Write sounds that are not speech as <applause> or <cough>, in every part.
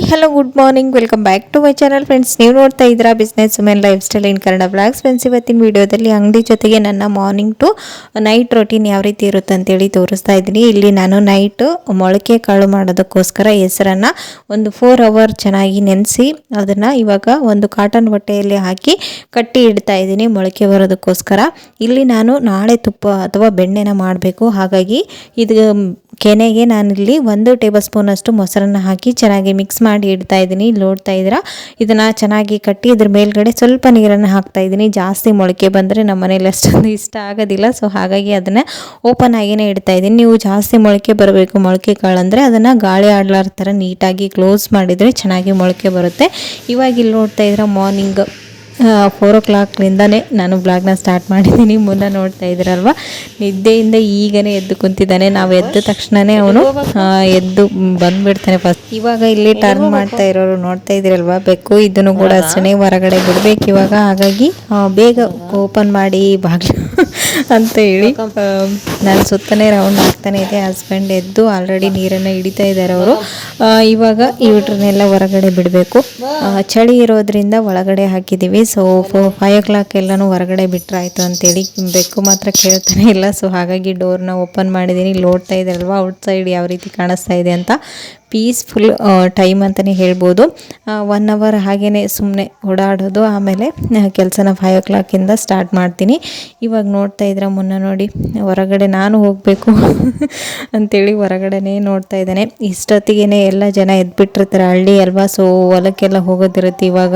Hi hello good morning welcome back to my channel friends ನೀವು ನೋಡ್ತಾ ಇದ್ದೀರಾ business women lifestyle in Kannada blogs friends ಇವತ್ತಿನ ವಿಡಿಯೋದಲ್ಲಿ ಅಂಗಡಿ ಜೊತೆಗೆ ನನ್ನ ಮಾರ್ನಿಂಗ್ ಟು ನೈಟ್ ರೊಟೀನ್ ಯಾವ ರೀತಿ ಇರುತ್ತೆ ಅಂತೇಳಿ ತೋರಿಸ್ತಾ ಇದ್ದೀನಿ. ಇಲ್ಲಿ ನಾನು ನೈಟ್ ಮೊಳಕೆ ಕಾಳು ಮಾಡೋದಕ್ಕೋಸ್ಕರ ಹೆಸರನ್ನು ಒಂದು ಫೋರ್ ಅವರ್ ಚೆನ್ನಾಗಿ ನೆನೆಸಿ ಅದನ್ನು ಇವಾಗ ಒಂದು ಕಾಟನ್ ಬಟ್ಟೆಯಲ್ಲಿ ಹಾಕಿ ಕಟ್ಟಿ ಇಡ್ತಾ ಇದ್ದೀನಿ ಮೊಳಕೆ ಬರೋದಕ್ಕೋಸ್ಕರ. ಇಲ್ಲಿ ನಾನು ನಾಳೆ ತುಪ್ಪ ಅಥವಾ ಬೆಣ್ಣೆನ ಮಾಡಬೇಕು. ಹಾಗಾಗಿ ಇದು ಕೆನೆಗೆ ನಾನಿಲ್ಲಿ ಒಂದು ಟೇಬಲ್ ಸ್ಪೂನಷ್ಟು ಮೊಸರನ್ನು ಹಾಕಿ ಚೆನ್ನಾಗಿ ಮಿಕ್ಸ್ ಮಾಡಿ ಇಡ್ತಾ ಇದ್ದೀನಿ. ನೋಡ್ತಾ ಇದ್ದೀರಾ? ಇದನ್ನು ಚೆನ್ನಾಗಿ ಕಟ್ಟಿ ಇದ್ರ ಮೇಲ್ಗಡೆ ಸ್ವಲ್ಪ ನೀರನ್ನು ಹಾಕ್ತಾ ಇದ್ದೀನಿ. ಜಾಸ್ತಿ ಮೊಳಕೆ ಬಂದರೆ ನಮ್ಮ ಮನೇಲಿ ಅಷ್ಟೊಂದು ಇಷ್ಟ ಆಗೋದಿಲ್ಲ. ಸೊ ಹಾಗಾಗಿ ಅದನ್ನು ಓಪನ್ ಆಗಿಯೇ ಇಡ್ತಾ ಇದ್ದೀನಿ. ನೀವು ಜಾಸ್ತಿ ಮೊಳಕೆ ಬರಬೇಕು ಮೊಳಕೆ ಕಾಳಂದರೆ ಅದನ್ನು ಗಾಳಿ ಆಡ್ಲಾರ ಥರ ನೀಟಾಗಿ ಕ್ಲೋಸ್ ಮಾಡಿದರೆ ಚೆನ್ನಾಗಿ ಮೊಳಕೆ ಬರುತ್ತೆ. ಇವಾಗ ಇಲ್ಲಿ ನೋಡ್ತಾ ಇದ್ರೆ ಮಾರ್ನಿಂಗ್ ಫೋರ್ ಓ ಕ್ಲಾಕ್ಲಿಂದನೇ ನಾನು ಬ್ಲಾಗ್ನ ಸ್ಟಾರ್ಟ್ ಮಾಡಿದ್ದೀನಿ. ಮುನ್ನ ನೋಡ್ತಾ ಇದ್ದೀರಲ್ವ? ನಿದ್ದೆಯಿಂದ ಈಗನೇ ಎದ್ದು ಕುಂತಿದ್ದಾನೆ. ನಾವು ಎದ್ದ ತಕ್ಷಣನೇ ಅವನು ಎದ್ದು ಬಂದ್ಬಿಡ್ತಾನೆ ಫಸ್ಟ್ ಇವಾಗ ಇಲ್ಲಿ ಟರ್ನ್ ಮಾಡ್ತಾ ಇರೋರು ನೋಡ್ತಾ ಇದ್ದೀರಲ್ವ? ಬೆಕ್ಕು ಇದನ್ನು ಕೂಡ ಅಷ್ಟೇ ಹೊರಗಡೆ ಬಿಡ್ಬೇಕು ಇವಾಗ. ಹಾಗಾಗಿ ಬೇಗ ಓಪನ್ ಮಾಡಿ ಬಾಗಿಲು. ಅಂತ ಹೇಳಿ ನಾನು ಸುತ್ತನೇ ರೌಂಡ್ ಆಗ್ತಾನೆ ಇದೆ. ಹಸ್ಬೆಂಡ್ ಎದ್ದು ಆಲ್ರೆಡಿ ನೀರನ್ನು ಹಿಡಿತಾ ಇದ್ದಾರೆ ಅವರು. ಇವಾಗ ಇವ್ರನ್ನೆಲ್ಲ ಹೊರಗಡೆ ಬಿಡಬೇಕು. ಚಳಿ ಇರೋದ್ರಿಂದ ಒಳಗಡೆ ಹಾಕಿದ್ದೀವಿ ಸೊ ಫೈವ್ ಓ ಕ್ಲಾಕ್ ಎಲ್ಲನೂ ಹೊರಗಡೆ ಬಿಟ್ರಾಯ್ತು ಅಂತೇಳಿ ಬೆಕ್ಕು ಮಾತ್ರ ಕೇಳ್ತಾನೆ ಇಲ್ಲ. ಸೊ ಹಾಗಾಗಿ ಡೋರ್ನ ಓಪನ್ ಮಾಡಿದ್ದೀನಿ ಇಲ್ಲಿ ನೋಡ್ತಾ ಇದ್ದಾರಲ್ವ ಔಟ್ಸೈಡ್ ಯಾವ ರೀತಿ ಕಾಣಿಸ್ತಾ ಇದೆ ಅಂತ. ಪೀಸ್ಫುಲ್ ಟೈಮ್ ಅಂತಲೇ ಹೇಳ್ಬೋದು. ಒನ್ ಅವರ್ ಹಾಗೆಯೇ ಸುಮ್ಮನೆ ಓಡಾಡೋದು, ಆಮೇಲೆ ಕೆಲಸನ ಫೈವ್ ಓ ಕ್ಲಾಕಿಂದ ಸ್ಟಾರ್ಟ್ ಮಾಡ್ತೀನಿ. ಇವಾಗ ನೋಡ್ತಾ ಇದ್ರೆ ಮುನ್ನ ನೋಡಿ, ಹೊರಗಡೆ ನಾನು ಹೋಗಬೇಕು <laughs> ಅಂಥೇಳಿ ಹೊರಗಡೆನೇ ನೋಡ್ತಾ ಇದ್ದಾನೆ. ಇಷ್ಟೊತ್ತಿಗೆ ಎಲ್ಲ ಜನ ಎದ್ಬಿಟ್ಟಿರ್ತಾರೆ, ಹಳ್ಳಿ ಅಲ್ವಾ? ಸೊ ಹೊಲಕ್ಕೆಲ್ಲ ಹೋಗೋದಿರುತ್ತೆ ಇವಾಗ.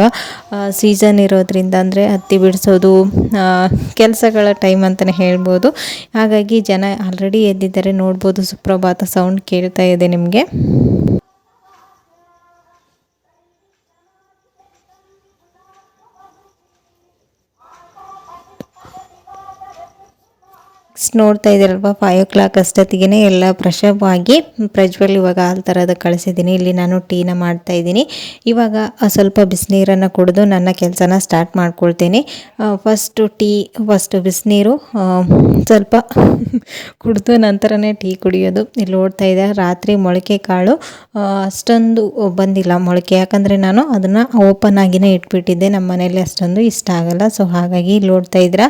ಸೀಸನ್ ಇರೋದ್ರಿಂದ ಅಂದರೆ ಹತ್ತಿ ಬಿಡಿಸೋದು ಕೆಲಸಗಳ ಟೈಮ್ ಅಂತಲೇ ಹೇಳ್ಬೋದು. ಹಾಗಾಗಿ ಜನ ಆಲ್ರೆಡಿ ಎದ್ದಿದ್ದಾರೆ, ನೋಡ್ಬೋದು ಸುಪ್ರಭಾತ ಸೌಂಡ್ ಕೇಳ್ತಾ ಇದೆ ನಿಮಗೆ. ನೆಕ್ಸ್ಟ್ ನೋಡ್ತಾ ಇದ್ದೀರಲ್ವ ಫೈವ್ ಓ ಕ್ಲಾಕ್ ಅಷ್ಟೊತ್ತಿಗೆ ಎಲ್ಲ ಫ್ರೆಶಪ್ ಆಗಿ ಪ್ರಜ್ವಲ್ ಇವಾಗ ಹಾಲು ಥರದ ಕಳಿಸಿದ್ದೀನಿ. ಇಲ್ಲಿ ನಾನು ಟೀನ ಮಾಡ್ತಾ ಇದ್ದೀನಿ. ಇವಾಗ ಸ್ವಲ್ಪ ಬಿಸಿನೀರನ್ನು ಕುಡಿದು ನನ್ನ ಕೆಲಸನ ಸ್ಟಾರ್ಟ್ ಮಾಡ್ಕೊಳ್ತೀನಿ. ಫಸ್ಟು ಟೀ ಫಸ್ಟು ಬಿಸಿನೀರು ಸ್ವಲ್ಪ ಕುಡಿದು ನಂತರನೇ ಟೀ ಕುಡಿಯೋದು. ಇಲ್ಲಿ ಓಡ್ತಾ ಇದೆ ರಾತ್ರಿ ಮೊಳಕೆ ಕಾಳು ಅಷ್ಟೊಂದು ಬಂದಿಲ್ಲ ಮೊಳಕೆ. ಯಾಕಂದರೆ ನಾನು ಅದನ್ನು ಓಪನ್ ಆಗಿನೇ ಇಟ್ಬಿಟ್ಟಿದ್ದೆ. ನಮ್ಮ ಮನೇಲಿ ಅಷ್ಟೊಂದು ಇಷ್ಟ ಆಗಲ್ಲ. ಸೊ ಹಾಗಾಗಿ ಇಲ್ಲಿ ನೋಡ್ತಾ ಇದ್ರ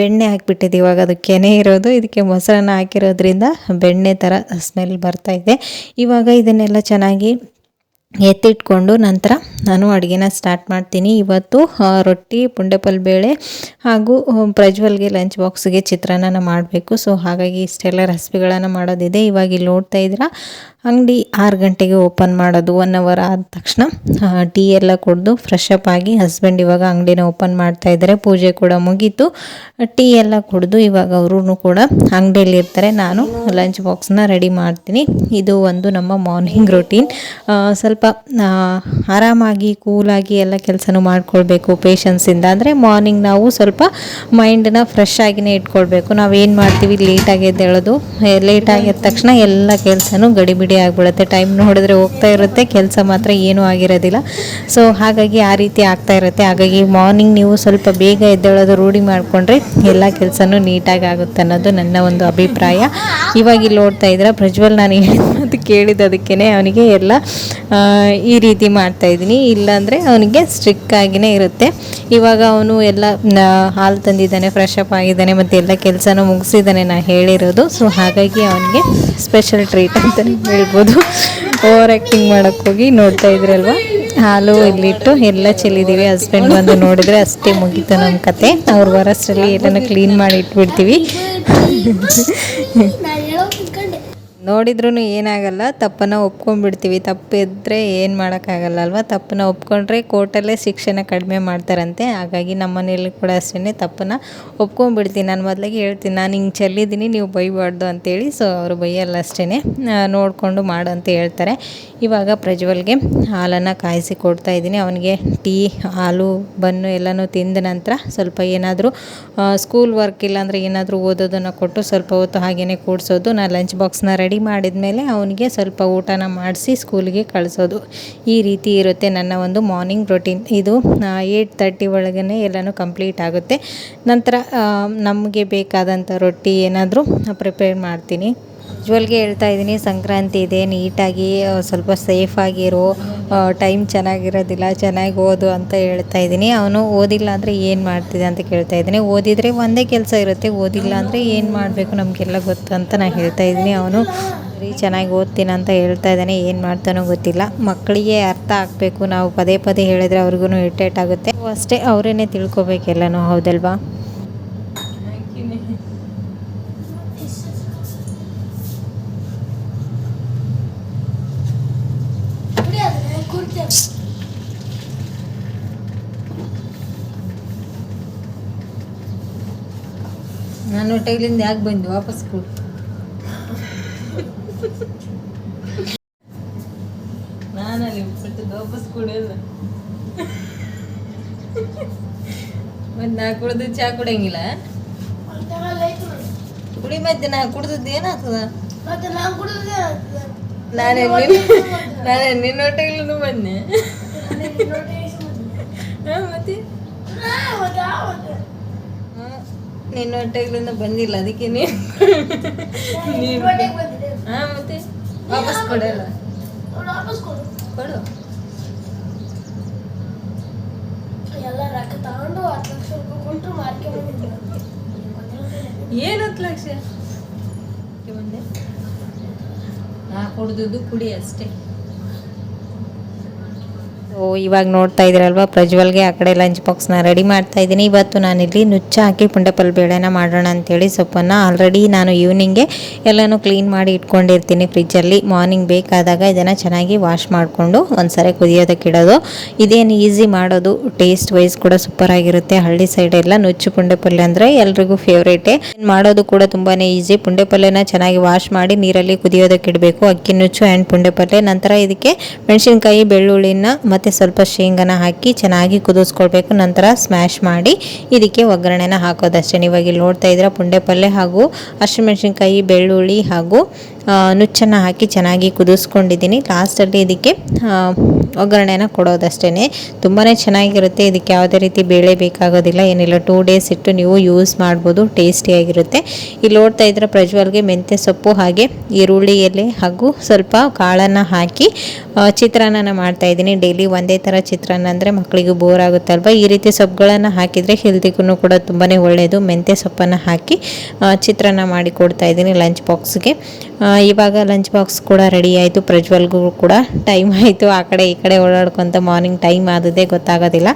ಬೆಣ್ಣೆ ಹಾಕ್ಬಿಟ್ಟಿದ್ದೆ ಇವಾಗ. ಅದು ಕೆನೆ ಇರೋದು ಇದಕ್ಕೆ ಮೊಸರನ್ನ ಹಾಕಿರೋದ್ರಿಂದ ಬೆಣ್ಣೆ ಥರ ಸ್ಮೆಲ್ ಬರ್ತಾ ಇದೆ. ಇವಾಗ ಇದನ್ನೆಲ್ಲ ಚೆನ್ನಾಗಿ ಎತ್ತಿಟ್ಕೊಂಡು ನಂತರ ನಾನು ಅಡುಗೆನ ಸ್ಟಾರ್ಟ್ ಮಾಡ್ತೀನಿ. ಇವತ್ತು ರೊಟ್ಟಿ ಪುಂಡೆಪಲ್ ಬೇಳೆ ಹಾಗೂ ಪ್ರಜ್ವಲ್ಗೆ ಲಂಚ್ ಬಾಕ್ಸ್ಗೆ ಚಿತ್ರಾನ್ನ ಮಾಡಬೇಕು. ಸೊ ಹಾಗಾಗಿ ಇಷ್ಟೆಲ್ಲ ರೆಸಿಪಿಗಳನ್ನು ಮಾಡೋದಿದೆ. ಇವಾಗ ಇಲ್ಲಿ ನೋಡ್ತಾ ಇದ್ದೀರಾ ಅಂಗಡಿ ಆರು ಗಂಟೆಗೆ ಓಪನ್ ಮಾಡೋದು ಒನ್ ಅವರ್ ಆದ ತಕ್ಷಣ ಟೀ ಎಲ್ಲ ಕುಡಿದು ಫ್ರೆಶ್ ಅಪ್ ಆಗಿ ಹಸ್ಬೆಂಡ್ ಇವಾಗ ಅಂಗಡಿನ ಓಪನ್ ಮಾಡ್ತಾ ಇದ್ದಾರೆ, ಪೂಜೆ ಕೂಡ ಮುಗೀತು. ಟೀ ಎಲ್ಲ ಕುಡಿದು ಇವಾಗ ಅವರು ಕೂಡ ಅಂಗಡಿಯಲ್ಲಿ ಇರ್ತಾರೆ. ನಾನು ಲಂಚ್ ಬಾಕ್ಸ್ನ ರೆಡಿ ಮಾಡ್ತೀನಿ. ಇದು ಒಂದು ನಮ್ಮ ಮಾರ್ನಿಂಗ್ ರೊಟೀನ್ ಸ್ವಲ್ಪ ಆರಾಮಾಗಿ ಕೂಲಾಗಿ ಎಲ್ಲ ಕೆಲಸನೂ ಮಾಡ್ಕೊಳ್ಬೇಕು ಪೇಷನ್ಸಿಂದ ಅಂದರೆ ಮಾರ್ನಿಂಗ್ ನಾವು ಸ್ವಲ್ಪ ಮೈಂಡನ್ನ ಫ್ರೆಶ್ ಆಗಿನೇ ಇಟ್ಕೊಳ್ಬೇಕು. ನಾವು ಏನು ಮಾಡ್ತೀವಿ ಲೇಟಾಗಿ ಎದ್ದೇಳೋದು. ಲೇಟಾಗಿದ್ದ ತಕ್ಷಣ ಎಲ್ಲ ಕೆಲಸನೂ ಗಡಿಬಿಡಿ ಆಗಿಬಿಡುತ್ತೆ. ಟೈಮ್ ನೋಡಿದ್ರೆ ಹೋಗ್ತಾ ಇರುತ್ತೆ, ಕೆಲಸ ಮಾತ್ರ ಏನೂ ಆಗಿರೋದಿಲ್ಲ. ಸೊ ಹಾಗಾಗಿ ಆ ರೀತಿ ಆಗ್ತಾ ಇರುತ್ತೆ. ಹಾಗಾಗಿ ಮಾರ್ನಿಂಗ್ ನೀವು ಸ್ವಲ್ಪ ಬೇಗ ಎದ್ದೇಳೋದು ರೂಢಿ ಮಾಡಿಕೊಂಡ್ರೆ ಎಲ್ಲ ಕೆಲಸನೂ ನೀಟಾಗಿ ಆಗುತ್ತೆ ಅನ್ನೋದು ನನ್ನ ಒಂದು ಅಭಿಪ್ರಾಯ. ಇವಾಗ ಇಲ್ಲಿ ನೋಡ್ತಾ ಇದ್ರೆ ಪ್ರಜ್ವಲ್ ನಾನು ಹೇಳಿದ್ದು ಕೇಳಿದ್ದದಕ್ಕೇ ಅವನಿಗೆ ಎಲ್ಲ ಈ ರೀತಿ ಮಾಡ್ತಾ ಇದ್ದೀನಿ. ಇಲ್ಲಾಂದರೆ ಅವನಿಗೆ ಸ್ಟ್ರಿಕ್ ಆಗಿನೇ ಇರುತ್ತೆ. ಇವಾಗ ಅವನು ಎಲ್ಲ ಹಾಲು ತಂದಿದ್ದಾನೆ ಫ್ರೆಶ್ ಆಗಿದ್ದಾನೆ, ಮತ್ತು ಎಲ್ಲ ಕೆಲಸನೂ ಮುಗಿಸಿದ್ದಾನೆ ನಾನು ಹೇಳಿರೋದು. ಸೊ ಹಾಗಾಗಿ ಅವನಿಗೆ ಸ್ಪೆಷಲ್ ಟ್ರೀಟ್ ಅಂತಲೇ ಹೇಳ್ಬೋದು. ಓವರ್ ಆ್ಯಕ್ಟಿಂಗ್ ಮಾಡೋಕ್ಕೆ ಹೋಗಿ ನೋಡ್ತಾ ಇದ್ರಲ್ವ ಹಾಲು ಇಲ್ಲಿಟ್ಟು ಎಲ್ಲ ಚೆಲ್ಲಿದ್ದೀವಿ ಹಸ್ಬೆಂಡ್ ಬಂದು ನೋಡಿದ್ರೆ ಅಷ್ಟೇ ಮುಗೀತು ನಮ್ಮ ಕತೆ. ಅವ್ರು ಬರೋಷ್ಟರಲ್ಲಿ ಎಲ್ಲನೂ ಕ್ಲೀನ್ ಮಾಡಿ ಇಟ್ಬಿಡ್ತೀವಿ. ನೋಡಿದ್ರೂ ಏನಾಗಲ್ಲ, ತಪ್ಪನ್ನು ಒಪ್ಕೊಂಡ್ಬಿಡ್ತೀವಿ. ತಪ್ಪಿದ್ರೆ ಏನು ಮಾಡೋಕ್ಕಾಗಲ್ಲ ಅಲ್ವಾ? ತಪ್ಪನ್ನು ಒಪ್ಕೊಂಡ್ರೆ ಕೋರ್ಟಲ್ಲೇ ಶಿಕ್ಷೆನ ಕಡಿಮೆ ಮಾಡ್ತಾರಂತೆ. ಹಾಗಾಗಿ ನಮ್ಮ ಮನೆಯಲ್ಲಿ ಕೂಡ ಅಷ್ಟೇ ತಪ್ಪನ್ನು ಒಪ್ಕೊಂಡ್ಬಿಡ್ತೀನಿ. ನಾನು ಮೊದಲಿಗೆ ಹೇಳ್ತೀನಿ, ನಾನು ಹಿಂಗೆ ಚೆಲ್ಲಿದ್ದೀನಿ, ನೀವು ಬೈಬಾರ್ದು ಅಂತೇಳಿ. ಸೊ ಅವರು ಬೈಯಲ್ಲ ಅಷ್ಟೇ ನೋಡಿಕೊಂಡು ಮಾಡು ಅಂತ ಹೇಳ್ತಾರೆ. ಇವಾಗ ಪ್ರಜ್ವಲ್ಗೆ ಹಾಲನ್ನು ಕಾಯಿಸಿ ಕೊಡ್ತಾ ಇದ್ದೀನಿ. ಅವನಿಗೆ ಟೀ, ಹಾಲು, ಬನ್ನು ಎಲ್ಲನೂ ತಿಂದ ನಂತರ ಸ್ವಲ್ಪ ಏನಾದರೂ ಸ್ಕೂಲ್ ವರ್ಕ್ ಇಲ್ಲಾಂದರೆ ಏನಾದರೂ ಓದೋದನ್ನು ಕೊಟ್ಟು ಸ್ವಲ್ಪ ಹೊತ್ತು ಹಾಗೇ ಕೂಡಿಸೋದು. ನಾನು ಲಂಚ್ ಬಾಕ್ಸ್ನ ರೆಡಿ ಮಾಡಿದ ಮೇಲೆ ಅವನಿಗೆ ಸ್ವಲ್ಪ ಊಟನ ಮಾಡಿಸಿ ಸ್ಕೂಲಿಗೆ ಕಳಿಸೋದು. ಈ ರೀತಿ ಇರುತ್ತೆ ನನ್ನ ಒಂದು ಮಾರ್ನಿಂಗ್ ರೊಟೀನ್ ಇದು ಏಯ್ಟ್ ತರ್ಟಿ ಒಳಗೇ ಎಲ್ಲನೂ ಕಂಪ್ಲೀಟ್ ಆಗುತ್ತೆ. ನಂತರ ನಮಗೆ ಬೇಕಾದಂಥ ರೊಟ್ಟಿ ಏನಾದರೂ ಪ್ರಿಪೇರ್ ಮಾಡ್ತೀನಿ. ಯೂಶ್ವಲ್ಗೆ ಹೇಳ್ತಾ ಇದ್ದೀನಿ, ಸಂಕ್ರಾಂತಿ ಇದೆ, ನೀಟಾಗಿ ಸ್ವಲ್ಪ ಸೇಫಾಗಿರೋ ಟೈಮ್ ಚೆನ್ನಾಗಿರೋದಿಲ್ಲ, ಚೆನ್ನಾಗಿ ಓದು ಅಂತ ಹೇಳ್ತಾ ಇದ್ದೀನಿ. ಅವನು ಓದಿಲ್ಲ ಅಂದರೆ ಏನು ಮಾಡ್ತಿದೆ ಅಂತ ಕೇಳ್ತಾ ಇದ್ದೀನಿ. ಓದಿದರೆ ಒಂದೇ ಕೆಲಸ ಇರುತ್ತೆ, ಓದಿಲ್ಲ ಅಂದರೆ ಏನು ಮಾಡಬೇಕು ನಮಗೆಲ್ಲ ಗೊತ್ತು ಅಂತ ನಾನು ಹೇಳ್ತಾ ಇದ್ದೀನಿ. ಅವನು ಬರೀ ಚೆನ್ನಾಗಿ ಓದ್ತೀನಿ ಅಂತ ಹೇಳ್ತಾ ಇದ್ದಾನೆ, ಏನು ಮಾಡ್ತಾನೋ ಗೊತ್ತಿಲ್ಲ. ಮಕ್ಕಳಿಗೆ ಅರ್ಥ ಆಗಬೇಕು, ನಾವು ಪದೇ ಪದೇ ಹೇಳಿದ್ರೆ ಅವ್ರಿಗೂ ಇರಿಟೇಟ್ ಆಗುತ್ತೆ. ಅಷ್ಟೇ, ಅವರೇನೆ ತಿಳ್ಕೊಬೇಕೆಲ್ಲನೂ ಹೌದಲ್ವಾ? ಹೊಟ್ಟೆಲಿಂದ ಯಾಕೆ ಬಂದು ವಾಪಸ್ ಕೊಡು. ನಾನಲ್ಲಿ ಬಿಟ್ಟು ವಾಪಸ್ ಕುಡಿಯೋದು ಮತ್ತೆ ನಾ ಕುಡ್ದು ಚಾ ಕುಡಿಯಂಗಿಲ್ಲ? ಕುಡಿ ಮತ್ತೆ ನಾ ಕುಡ್ದದ್ದು ಏನಾಗ್ತದ? ನಾನು ನಾನೇ ನಿನ್ನ ನಾನೇ ನಿನ್ನ ಹೊಟ್ಟೆಗ್ಲೂ ಬಂದೆ. ಮತ್ತೆ? ನಿನ್ನ ಹೊಟ್ಟೆಗಳಿಂದ ಬಂದಿಲ್ಲ ಅದಕ್ಕೆ ನೀನು ಹಾ ಮತ್ತೆ ವಾಪಸ್ ಕೊಡಲ್ಲ ಕೊಡು. ಏನು ಹತ್ತು ಲಕ್ಷ? ನಾ ಕುಡ್ದು ಕುಡಿ ಅಷ್ಟೇ. ಓ, ಇವಾಗ ನೋಡ್ತಾ ಇದ್ದೀರಲ್ವ? ಪ್ರಜ್ವಲ್ಗೆ ಆ ಕಡೆ ಲಂಚ್ ಬಾಕ್ಸ್ನ ರೆಡಿ ಮಾಡ್ತಾ ಇದ್ದೀನಿ. ಇವತ್ತು ನಾನಿಲ್ಲಿ ನುಚ್ಚ ಹಾಕಿ ಪುಂಡಪಲ್ ಬೇಳೆನ ಮಾಡೋಣ ಅಂತೇಳಿ ಸೊಪ್ಪನ್ನು ಆಲ್ರೆಡಿ ನಾನು ಈವ್ನಿಂಗೆ ಎಲ್ಲನೂ ಕ್ಲೀನ್ ಮಾಡಿ ಇಟ್ಕೊಂಡಿರ್ತೀನಿ ಫ್ರಿಜ್ಜಲ್ಲಿ ಮಾರ್ನಿಂಗ್ ಬೇಕಾದಾಗ ಇದನ್ನು ಚೆನ್ನಾಗಿ ವಾಶ್ ಮಾಡಿಕೊಂಡು ಒಂದ್ಸರಿ ಕುದಿಯೋದಕ್ಕೆ ಇಡೋದು. ಇದೇನು ಈಸಿ ಮಾಡೋದು ಟೇಸ್ಟ್ ವೈಸ್ ಕೂಡ ಸೂಪರ್ ಆಗಿರುತ್ತೆ. ಹಳ್ಳಿ ಸೈಡ್ ಎಲ್ಲ ನುಚ್ಚು ಪುಂಡೆ ಪಲ್ಯ ಅಂದರೆ ಎಲ್ರಿಗೂ ಫೇವ್ರೇಟೇ ಮಾಡೋದು ಕೂಡ ತುಂಬಾ ಈಸಿ ಪುಂಡೆ ಪಲ್ಯನ ಚೆನ್ನಾಗಿ ವಾಶ್ ಮಾಡಿ ನೀರಲ್ಲಿ ಕುದಿಯೋದಕ್ಕೆ ಇಡಬೇಕು. ಅಕ್ಕಿ ನುಚ್ಚು ಆ್ಯಂಡ್ ಪುಂಡೆ ಪಲ್ಯ ನಂತರ ಇದಕ್ಕೆ ಮೆಣಸಿನ್ಕಾಯಿ, ಬೆಳ್ಳುಳ್ಳಿನ ಮತ್ತು ಸ್ವಲ್ಪ ಶೇಂಗಾನ ಹಾಕಿ ಚೆನ್ನಾಗಿ ಕುದಿಸ್ಕೊಳ್ಬೇಕು. ನಂತರ ಸ್ಮ್ಯಾಶ್ ಮಾಡಿ ಇದಕ್ಕೆ ಒಗ್ಗರಣೆನ ಹಾಕೋದಷ್ಟೇ. ಇವಾಗ ಇಲ್ಲಿ ನೋಡ್ತಾ ಇದ್ದೀರಾ, ಪುಂಡೆ ಪಲ್ಯ ಹಾಗೂ ಹಸಿಮೆಣಸಿನ್ಕಾಯಿ, ಬೆಳ್ಳುಳ್ಳಿ ಹಾಗೂ ನುಚ್ಚನ್ನು ಹಾಕಿ ಚೆನ್ನಾಗಿ ಕುದಿಸ್ಕೊಂಡಿದ್ದೀನಿ. ಲಾಸ್ಟಲ್ಲಿ ಇದಕ್ಕೆ ಒಗ್ಗರಣೆನ ಕೊಡೋದಷ್ಟೇ ತುಂಬಾ ಚೆನ್ನಾಗಿರುತ್ತೆ. ಇದಕ್ಕೆ ಯಾವುದೇ ರೀತಿ ಬೇಳೆ ಬೇಕಾಗೋದಿಲ್ಲ. ಏನಿಲ್ಲ ಟೂ ಡೇಸ್ ಇಟ್ಟು ನೀವು ಯೂಸ್ ಮಾಡ್ಬೋದು. ಟೇಸ್ಟಿಯಾಗಿರುತ್ತೆ ಇಲ್ಲಿ ನೋಡ್ತಾ ಇದ್ರೆ ಪ್ರಜ್ವಲ್ಗೆ ಮೆಂತ್ಯ ಸೊಪ್ಪು ಹಾಗೆ ಈರುಳ್ಳಿ, ಎಲೆ ಹಾಗೂ ಸ್ವಲ್ಪ ಕಾಳನ್ನು ಹಾಕಿ ಚಿತ್ರಾನ್ನ ಮಾಡ್ತಾ ಇದ್ದೀನಿ. ಡೈಲಿ ಒಂದೇ ಥರ ಚಿತ್ರಾನ್ನ ಅಂದರೆ ಮಕ್ಕಳಿಗೆ ಬೋರ್ ಆಗುತ್ತಲ್ವ? ಈ ರೀತಿ ಸೊಪ್ಪುಗಳನ್ನು ಹಾಕಿದರೆ ಹೆಲ್ತಿಗೂ ಕೂಡ ತುಂಬಾ ಒಳ್ಳೆಯದು ಮೆಂತ್ಯ ಸೊಪ್ಪನ್ನು ಹಾಕಿ ಚಿತ್ರಾನ್ನ ಮಾಡಿ ಕೊಡ್ತಾ ಇದ್ದೀನಿ ಲಂಚ್ ಬಾಕ್ಸ್ಗೆ ಇವಾಗ ಲಂಚ್ ಬಾಕ್ಸ್ ಕೂಡ ರೆಡಿ ಆಯಿತು. ಪ್ರಜ್ವಲ್ಗೂ ಕೂಡ ಟೈಮ್ ಆಯಿತು. ಆ ಕಡೆ ಈ ಓಡಾಡ್ಕೊತ ಮಾರ್ನಿಂಗ್ ಟೈಮ್ ಆದದೇ ಗೊತ್ತಾಗೋದಿಲ್ಲ.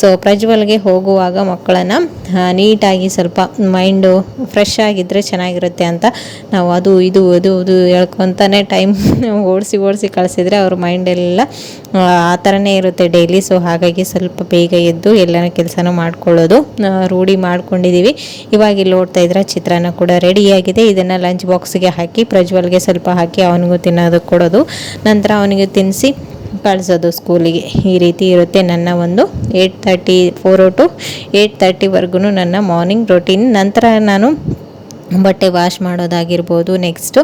ಸೊ ಪ್ರಜ್ವಲ್ಗೆ ಹೋಗುವಾಗ ಮಕ್ಕಳನ್ನು ನೀಟಾಗಿ ಸ್ವಲ್ಪ ಮೈಂಡು ಫ್ರೆಶ್ ಆಗಿದ್ದರೆ ಚೆನ್ನಾಗಿರುತ್ತೆ ಅಂತ ನಾವು ಅದು, ಇದು, ಅದು ಅದು ಹೇಳ್ಕೊತಾನೆ ಟೈಮ್ ಓಡಿಸಿ ಓಡಿಸಿ ಕಳಿಸಿದ್ರೆ ಅವ್ರ ಮೈಂಡೆಲ್ಲ ಆ ಥರನೇ ಇರುತ್ತೆ ಡೈಲಿ ಸೊ ಹಾಗಾಗಿ ಸ್ವಲ್ಪ ಬೇಗ ಎದ್ದು ಎಲ್ಲನ ಕೆಲಸನೂ ಮಾಡ್ಕೊಳ್ಳೋದು ರೂಢಿ ಮಾಡ್ಕೊಂಡಿದ್ದೀವಿ ಇವಾಗ ಇಲ್ಲಿ ನೋಡ್ತಾ ಇದ್ರೆ ಚಿತ್ರಾನ್ನ ಕೂಡ ರೆಡಿಯಾಗಿದೆ ಇದನ್ನು ಲಂಚ್ ಬಾಕ್ಸ್ಗೆ ಹಾಕಿ ಪ್ರಜ್ವಲ್ಗೆ ಸ್ವಲ್ಪ ಹಾಕಿ ಅವನಿಗೂ ತಿನ್ನೋದಕ್ಕೆ ಕೊಡೋದು. ನಂತರ ಅವನಿಗೆ ತಿನ್ನಿಸಿ ಕಳಿಸೋದು ಸ್ಕೂಲಿಗೆ. ಈ ರೀತಿ ಇರುತ್ತೆ ನನ್ನ ಒಂದು eight thirty four to eight ತರ್ಟಿವರೆಗೂ ನನ್ನ ಮಾರ್ನಿಂಗ್ ರೊಟೀನ್ ನಂತರ ನಾನು ಬಟ್ಟೆ ವಾಶ್ ಮಾಡೋದಾಗಿರ್ಬೋದು ನೆಕ್ಸ್ಟು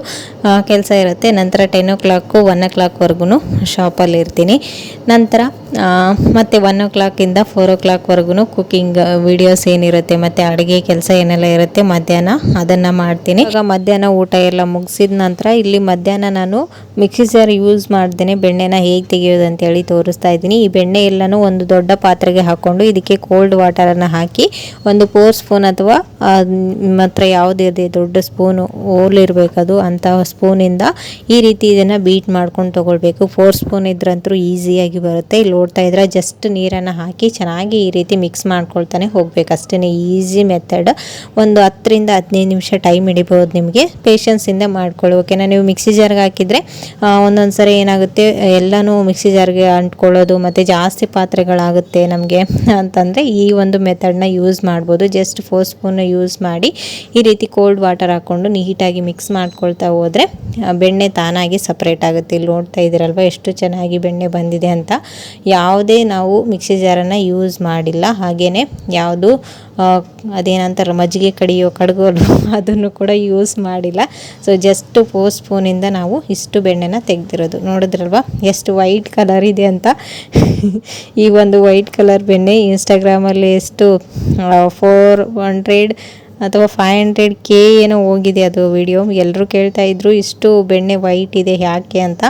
ಕೆಲಸ ಇರುತ್ತೆ. ನಂತರ ಟೆನ್ ಓ ಕ್ಲಾಕು ಒನ್ ಓ ಕ್ಲಾಕ್ವರೆಗೂ ಶಾಪಲ್ಲಿ ಇರ್ತೀನಿ. ನಂತರ ಮತ್ತು ಒನ್ ಓ ಕ್ಲಾಕಿಂದ ಫೋರ್ ಓ ಕ್ಲಾಕ್ವರೆಗೂ ಕುಕ್ಕಿಂಗ್ ವಿಡಿಯೋಸ್ ಏನಿರುತ್ತೆ ಮತ್ತು ಅಡುಗೆ ಕೆಲಸ ಏನೆಲ್ಲ ಇರುತ್ತೆ ಮಧ್ಯಾಹ್ನ ಅದನ್ನು ಮಾಡ್ತೀನಿ. ಈಗ ಮಧ್ಯಾಹ್ನ ಊಟ ಎಲ್ಲ ಮುಗಿಸಿದ ನಂತರ ಇಲ್ಲಿ ಮಧ್ಯಾಹ್ನ ನಾನು ಮಿಕ್ಸಿ ಜಾರ್ ಯೂಸ್ ಮಾಡ್ದೇನೆ. ಬೆಣ್ಣೆನ ಹೇಗೆ ತೆಗೆಯೋದು ಅಂತೇಳಿ ತೋರಿಸ್ತಾ ಇದ್ದೀನಿ. ಈ ಬೆಣ್ಣೆ ಎಲ್ಲನೂ ಒಂದು ದೊಡ್ಡ ಪಾತ್ರೆಗೆ ಹಾಕ್ಕೊಂಡು ಇದಕ್ಕೆ ಕೋಲ್ಡ್ ವಾಟರನ್ನು ಹಾಕಿ ಒಂದು ಫೋರ್ ಸ್ಪೂನ್ ಅಥವಾ ಆ, ನಿಮ್ಮ ಯಾವುದಿದೆ ದೊಡ್ಡ ಸ್ಪೂನು ಓಲ್ ಇರಬೇಕದು ಅಂತಹ ಸ್ಪೂನಿಂದ ಈ ರೀತಿ ಇದನ್ನು ಬೀಟ್ ಮಾಡ್ಕೊಂಡು ತೊಗೊಳ್ಬೇಕು. ಫೋರ್ ಸ್ಪೂನ್ ಇದ್ರಂತೂ ಈಸಿಯಾಗಿ ಬರುತ್ತೆ. ಇಲ್ಲಿ ನೋಡ್ತಾ ಇದ್ರೆ ಜಸ್ಟ್ ನೀರನ್ನು ಹಾಕಿ ಚೆನ್ನಾಗಿ ಈ ರೀತಿ ಮಿಕ್ಸ್ ಮಾಡ್ಕೊಳ್ತಾನೆ ಹೋಗ್ಬೇಕು. ಅಷ್ಟೇ ಈಸಿ ಮೆಥಡ್ ಒಂದು ಹತ್ತರಿಂದ ಹದಿನೈದು ನಿಮಿಷ ಟೈಮ್ ಹಿಡಿಬೋದು ನಿಮಗೆ. ಪೇಷನ್ಸಿಂದ ಮಾಡ್ಕೊಳ್ಳಿ. ಓಕೆನಾ ನೀವು ಮಿಕ್ಸಿ ಜಾರ್ಗೆ ಹಾಕಿದರೆ ಒಂದೊಂದು ಸರಿ ಏನಾಗುತ್ತೆ, ಎಲ್ಲನೂ ಮಿಕ್ಸಿ ಜಾರ್ಗೆ ಅಂಟ್ಕೊಳ್ಳೋದು, ಮತ್ತು ಜಾಸ್ತಿ ಪಾತ್ರೆಗಳಾಗುತ್ತೆ ನಮಗೆ <laughs> ಅಂತಂದರೆ ಈ ಒಂದು ಮೆಥಡ್ನ ಯೂಸ್ ಮಾಡ್ಬೋದು. ಜಸ್ಟ್ ಫೋರ್ ಸ್ಪೂನ್ ಯೂಸ್ ಮಾಡಿ ಈ ರೀತಿ ಕೋಲ್ಡ್ ವಾಟರ್ ಹಾಕ್ಕೊಂಡು ನೀಟಾಗಿ ಮಿಕ್ಸ್ ಮಾಡ್ಕೊಳ್ತಾ ಹೋದರೆ ಬೆಣ್ಣೆ ತಾನಾಗಿ ಸಪ್ರೇಟ್ ಆಗುತ್ತೆ. ಇಲ್ಲಿ ನೋಡ್ತಾ ಇದ್ದೀರಲ್ವ, ಎಷ್ಟು ಚೆನ್ನಾಗಿ ಬೆಣ್ಣೆ ಬಂದಿದೆ ಅಂತ. ಯಾವುದೇ ನಾವು ಮಿಕ್ಸಿ ಜಾರನ್ನು ಯೂಸ್ ಮಾಡಿಲ್ಲ. ಹಾಗೆಯೇ ಯಾವುದು ಅದೇನಂತಾರೆ ಮಜ್ಜಿಗೆ ಕಡಿಯೋ, ಕಡಗೋಲು <laughs> ಅದನ್ನು ಕೂಡ ಯೂಸ್ ಮಾಡಿಲ್ಲ. ಸೊ ಜಸ್ಟ್ ಫೋರ್ ಸ್ಪೂನಿಂದ ನಾವು ಇಷ್ಟು ಬೆಣ್ಣೆನ ತೆಗೆದಿರೋದು. ನೋಡಿದ್ರಲ್ವ, ಎಷ್ಟು ವೈಟ್ ಕಲರ್ ಇದೆ ಅಂತ. <laughs> ಈ ಒಂದು ವೈಟ್ ಕಲರ್ ಬೆಣ್ಣೆ ಇನ್ಸ್ಟಾಗ್ರಾಮಲ್ಲಿ ಎಷ್ಟು ಫೋರ್ ಹಂಡ್ರೆಡ್ ಅಥವಾ ಫೈವ್ ಹಂಡ್ರೆಡ್ ಕೆ ಏನೋ ಹೋಗಿದೆ ಅದು ವಿಡಿಯೋ ಎಲ್ಲರೂ ಕೇಳ್ತಾ ಇದ್ರು, ಇಷ್ಟು ಬೆಣ್ಣೆ ವೈಟ್ ಇದೆ ಯಾಕೆ ಅಂತ.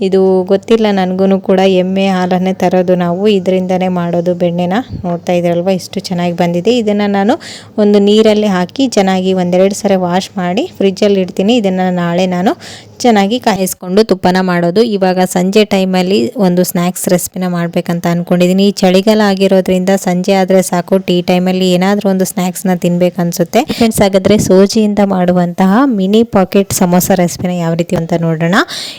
ಇದು ಗೊತ್ತಿಲ್ಲ ನನಗೂ ಕೂಡ ಎಮ್ಮೆ ಹಾಲನ್ನೇ ತರೋದು ನಾವು, ಇದರಿಂದನೇ ಮಾಡೋದು ಬೆಣ್ಣೆನ. ನೋಡ್ತಾ ಇದ್ರಲ್ವ, ಇಷ್ಟು ಚೆನ್ನಾಗಿ ಬಂದಿದೆ. ಇದನ್ನು ನಾನು ಒಂದು ನೀರಲ್ಲಿ ಹಾಕಿ ಚೆನ್ನಾಗಿ ಒಂದೆರಡು ಸರಿ ವಾಶ್ ಮಾಡಿ ಫ್ರಿಜ್ಜಲ್ಲಿ ಇಡ್ತೀನಿ. ಇದನ್ನು ನಾಳೆ ನಾನು ಚೆನ್ನಾಗಿ ಕಾಯಿಸ್ಕೊಂಡು ತುಪ್ಪನ ಮಾಡೋದು. ಇವಾಗ ಸಂಜೆ ಟೈಮಲ್ಲಿ ಒಂದು ಸ್ನ್ಯಾಕ್ಸ್ ರೆಸಿಪಿನ ಮಾಡಬೇಕಂತ ಅಂದ್ಕೊಂಡಿದ್ದೀನಿ ಈ ಚಳಿಗಾಲ ಆಗಿರೋದ್ರಿಂದ ಸಂಜೆ ಆದರೆ ಸಾಕು. ಟೀ ಟೈಮಲ್ಲಿ ಏನಾದರೂ ಒಂದು ಸ್ನ್ಯಾಕ್ಸ್ನ ತಿನ್ಬೇಕು ಅನ್ಸುತ್ತೆ. ಫ್ರೆಂಡ್ಸ್ ಹಾಗಾದರೆ ಸೋಜಿಯಿಂದ ಮಾಡುವಂತಹ ಮಿನಿ ಪಾಕೆಟ್ ಸಮೋಸ ರೆಸಿಪಿನ ಯಾವ ರೀತಿ ಅಂತ ನೋಡೋಣ.